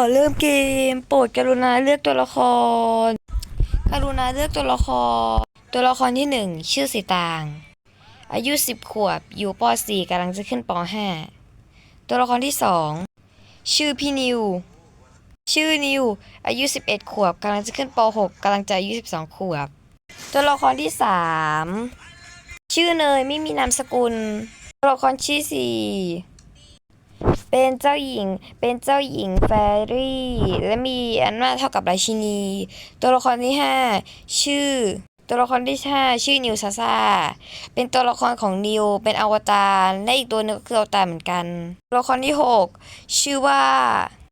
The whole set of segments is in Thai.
ก่อนเริ่มเกม โปรดกรุณาเลือกตัวละคร กรุณาเลือกตัวละคร ตัวละครที่หนึ่งชื่อสีตาง อายุ10ขวบ อยู่ป .4 กำลังจะขึ้นป .5 ตัวละครที่สองชื่อพี่นิว ชื่อนิว อายุ 11 ขวบกำลังจะขึ้นป .6 กำลังจะอายุ 12 ขวบ ตัวละครที่สามชื่อเนยไม่มีนามสกุล ตัวละครชื่อสี่ เป็นเจ้าหญิง เป็นเจ้าหญิงแฟรี่ และมีอำนาจเท่ากับราชินี ตัวละครที่ห้าชื่อ ตัวละครที่ห้าชื่อนิวซาซาเป็นตัวละครของนิว เป็นอวตารและอีกตัวหนึงก็คืออวตารเหมือนกัน ตัวละครที่หกชื่อว่า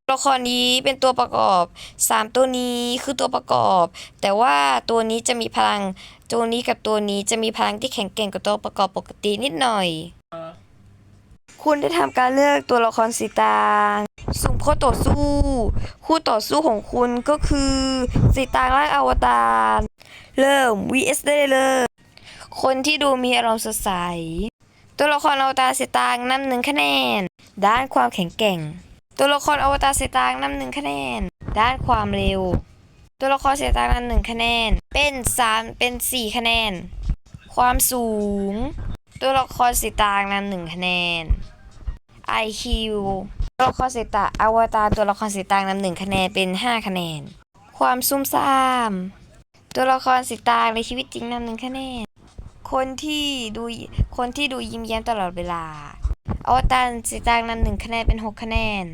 ตัวละครนี้เป็นตัวประกอบสามตัวนี้คือตัวประกอบ แต่ว่าตัวนี้จะมีพลัง ตัวนี้กับตัวนี้จะมีพลังที่แข็งแกร่งกว่าตัวประกอบปกตินิดหน่อย คุณได้ทำการเลือกตัวละครสีตางสุ่มคู่ต่อสู้ คู่ต่อสู้ของคุณก็คือสีตางร่างอวตารเริ่ม vs ได้เลยคนที่ดูมีอารมณ์สดใส ตัวละครอวตารสีตางนำหนึ่งคะแนน ด้านความแข็งแกร่ง ตัวละครอวตารสีตางนำหนึ่งคะแนน ด้านความเร็ว ตัวละครสีตางนำหนึ่งคะแนน เป็นสามเป็นสี่คะแนน ความสูง ตัวละครสีตางนำหนึ่งคะแนน IQ ตัวละครสีตาอวตารตัวละครสีตางนำหนึ่งคะแนนเป็นห้าคะแนน ความซุ่มซ่าม ตัวละครสีตางในชีวิตจริงนำหนึ่งคะแนน คนที่ดูคนที่ดูยิ้มแย้มตลอดเวลา อวตารสีตางนำหนึ่งคะแนนเป็นหกคะแนน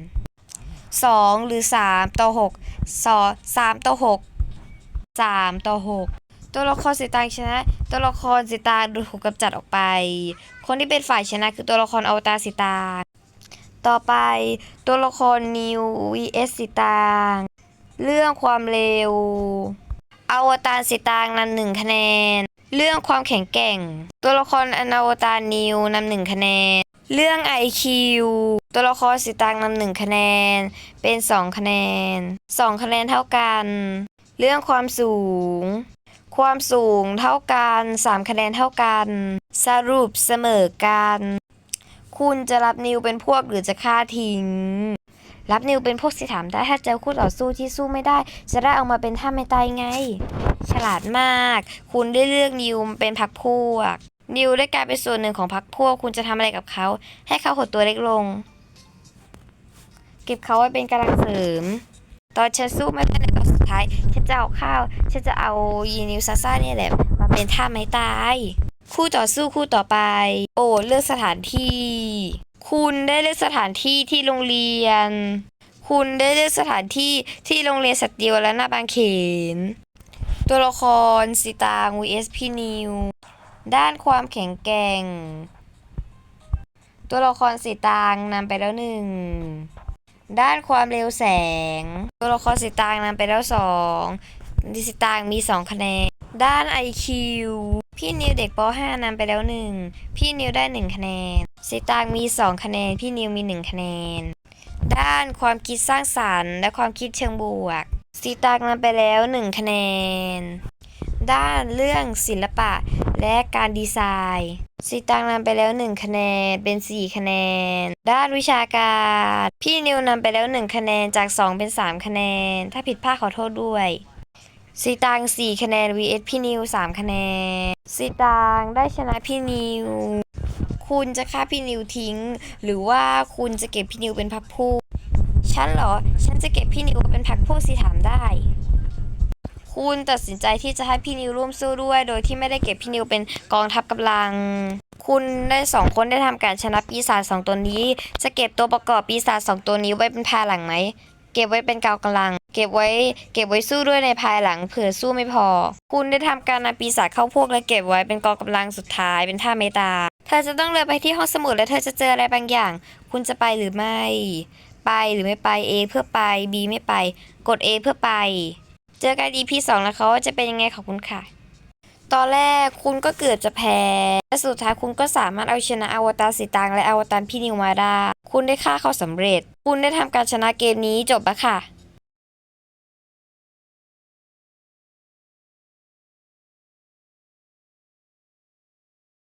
สองหรือสามต่อหกสอสามต่อหกสามต่อหกตัวละครสีตางชนะ ตัวละครสีตางถูกกำจัดออกไป คนที่เป็นฝ่ายชนะคือตัวละครอวตารสีตาง ต่อไปตัวละครนิว vs สีตางเรื่องความเร็ว อวตารสีตางนำหนึ่งคะแนน เรื่องความแข็งแกร่ง ตัวละครอนอวตารนิวนำหนึ่งคะแนน เรื่อง IQ ตัวละครสีตางนำหนึ่งคะแนน เป็นสองคะแนนสองคะแนนเท่ากัน เรื่องความสูง ความสูงเท่ากันสามคะแนนเท่ากัน สรุปเสมอกัน คุณจะรับนิวเป็นพวกหรือจะฆ่าทิ้ง รับนิวเป็นพวกสิถามได้ถ้าเจอคู่ต่อสู้ที่สู้ไม่ได้ จะได้เอามาเป็นท่าไม่ตายไง ฉลาดมาก คุณได้เลือกนิวเป็นพักพวก นิวได้กลายเป็นส่วนหนึ่งของพักพวก คุณจะทำอะไรกับเขา ให้เขาหดตัวเล็กลง เก็บเขาไว้เป็นกำลังเสริม ตอนฉันสู้ไม่ได้ในตอนสุดท้ายฉันจะเอาข้าวฉันจะเอายีนิวซาซ่าเนี่ยแหละมาเป็นท่าไม้ตาย คู่ต่อสู้คู่ต่อไป โอ้เลือกสถานที่ คุณได้เลือกสถานที่ที่โรงเรียน คุณได้เลือกสถานที่ที่โรงเรียนสตรีวและหน้าบางเขน ตัวละครสีตาง vs พี่นิว ด้านความแข็งแกร่ง ตัวละครสีตางนำไปแล้วหนึ่งด้านความเร็วแสง ตัวละครสีตางนำไปแล้วสองดิสีตางมีสองคะแนน ด้าน IQ พี่นิวเด็กป .5 นำไปแล้วหนึ่งพี่นิวได้หนึ่งคะแนนสีตางมีสองคะแนน พี่นิวมีหนึ่งคะแนน ด้านความคิดสร้างสรรค์ และความคิดเชิงบวกสีตางนำไปแล้วหนึ่งคะแนน ด้านเรื่องศิลปะและการดีไซน์สีตางนำไปแล้วหนึ่งคะแนนเป็นสี่คะแนน ด้านวิชาการ พี่นิวนำไปแล้วหนึ่งคะแนนจากสองเป็นสามคะแนน ถ้าผิดพลาดขอโทษด้วย สีตางสี่คะแนน vs พี่นิวสามคะแนนสีตางได้ชนะพี่นิว คุณจะฆ่าพี่นิวทิ้ง หรือว่าคุณจะเก็บพี่นิวเป็นพักพวกฉันเหรอ ฉันจะเก็บพี่นิวเป็นพักพวกสิถามได้ คุณตัดสินใจที่จะให้พี่นิวร่วมสู้ด้วย โดยที่ไม่ได้เก็บพี่นิวเป็นกองทัพกำลัง คุณได้สองคนได้ทำการชนะปีศาจสองตัวนี้ จะเก็บตัวประกอบปีศาจสองตัวนี้ไว้เป็นภายหลังไหม เก็บไว้เป็นกาวกำลัง เก็บไว้เก็บไว้สู้ด้วยในภายหลังเผื่อสู้ไม่พอ คุณได้ทำการนำปีศาจเข้าพวกและเก็บไว้เป็นกองกำลังสุดท้ายเป็นท่าเมตา เธอจะต้องเดินไปที่ห้องสมุดและเธอจะเจออะไรบางอย่าง คุณจะไปหรือไม่ ไปหรือไม่ไป A เพื่อไป B ไม่ไป กด A เพื่อไป เจอกัน EP สองนะคะว่าจะเป็นยังไงขอบคุณค่ะ ตอนแรกคุณก็เกือบจะแพ้แต่สุดท้ายคุณก็สามารถเอาชนะอวตารสีตางและอวตารพี่นิวมาได้ คุณได้ฆ่าเขาสำเร็จ คุณได้ทำการชนะเกมนี้จบแล้วค่ะ